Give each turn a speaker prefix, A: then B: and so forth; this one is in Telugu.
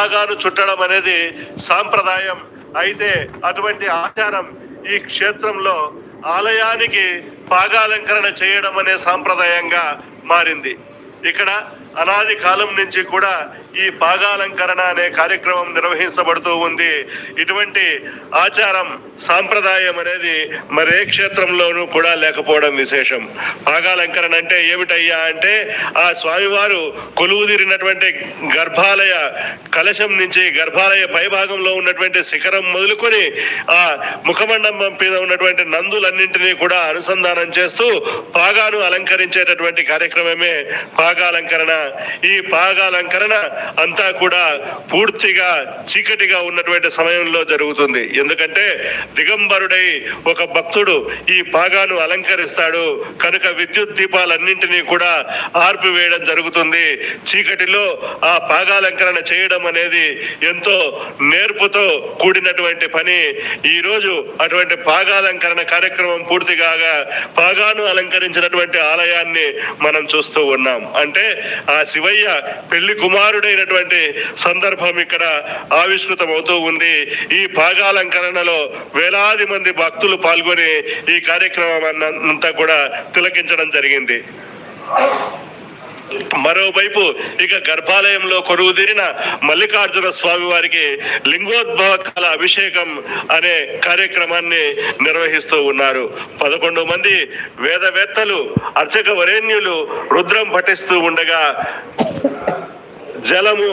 A: పాగాను చుట్టడం అనేది సాంప్రదాయం. అయితే అటువంటి ఆచారం ఈ క్షేత్రంలో ఆలయానికి పాగాలంకరణ చేయడం అనే సాంప్రదాయంగా మారింది. ఇక్కడ అనాది కాలం నుంచి కూడా ఈ పాగాలంకరణ అనే కార్యక్రమం నిర్వహించబడుతూ ఉంది. ఇటువంటి ఆచారం సాంప్రదాయం అనేది మరే క్షేత్రంలోనూ కూడా లేకపోవడం విశేషం. పాగాలంకరణ అంటే ఏమిటయ్యా అంటే ఆ స్వామివారు కొలువుదీరినటువంటి గర్భాలయ కలశం నుంచి గర్భాలయ పైభాగంలో ఉన్నటువంటి శిఖరం మొదలుకొని ఆ ముఖమండపం మీద ఉన్నటువంటి నందులన్నింటినీ కూడా అనుసంధానం చేస్తూ పాగాను అలంకరించేటటువంటి కార్యక్రమమే పాగాలంకరణ. ఈ పాగాలంకరణ అంతా కూడా పూర్తిగా చీకటిగా ఉన్నటువంటి సమయంలో జరుగుతుంది. ఎందుకంటే దిగంబరుడై ఒక భక్తుడు ఈ పాగాను అలంకరిస్తాడు. కనుక విద్యుత్ దీపాలన్నింటినీ కూడా ఆర్పివేయడం జరుగుతుంది. చీకటిలో ఆ పాగాలంకరణ చేయడం అనేది ఎంతో నేర్పుతో కూడినటువంటి పని. ఈ రోజు అటువంటి పాగాలంకరణ కార్యక్రమం పూర్తి కాగా పాగాను అలంకరించినటువంటి ఆలయాన్ని మనం చూస్తూ ఉన్నాం. అంటే ఆ శివయ్య పెళ్ళి కుమారుడైనటువంటి సందర్భం ఇక్కడ ఆవిష్కృతమవుతూ ఉంది. ఈ పాగాలంకరణలో వేలాది మంది భక్తులు పాల్గొని ఈ కార్యక్రమం అంతా కూడా తిలకించడం జరిగింది. మరోవైపు ఇక గర్భాలయంలో కొరువు తీరిన మల్లికార్జున స్వామి వారికి లింగోద్భవ కాల అభిషేకం అనే కార్యక్రమాన్ని నిర్వహిస్తూ ఉన్నారు. పదకొండు మంది వేదవేత్తలు అర్చక వరేణ్యులు రుద్రం పఠిస్తూ ఉండగా జలము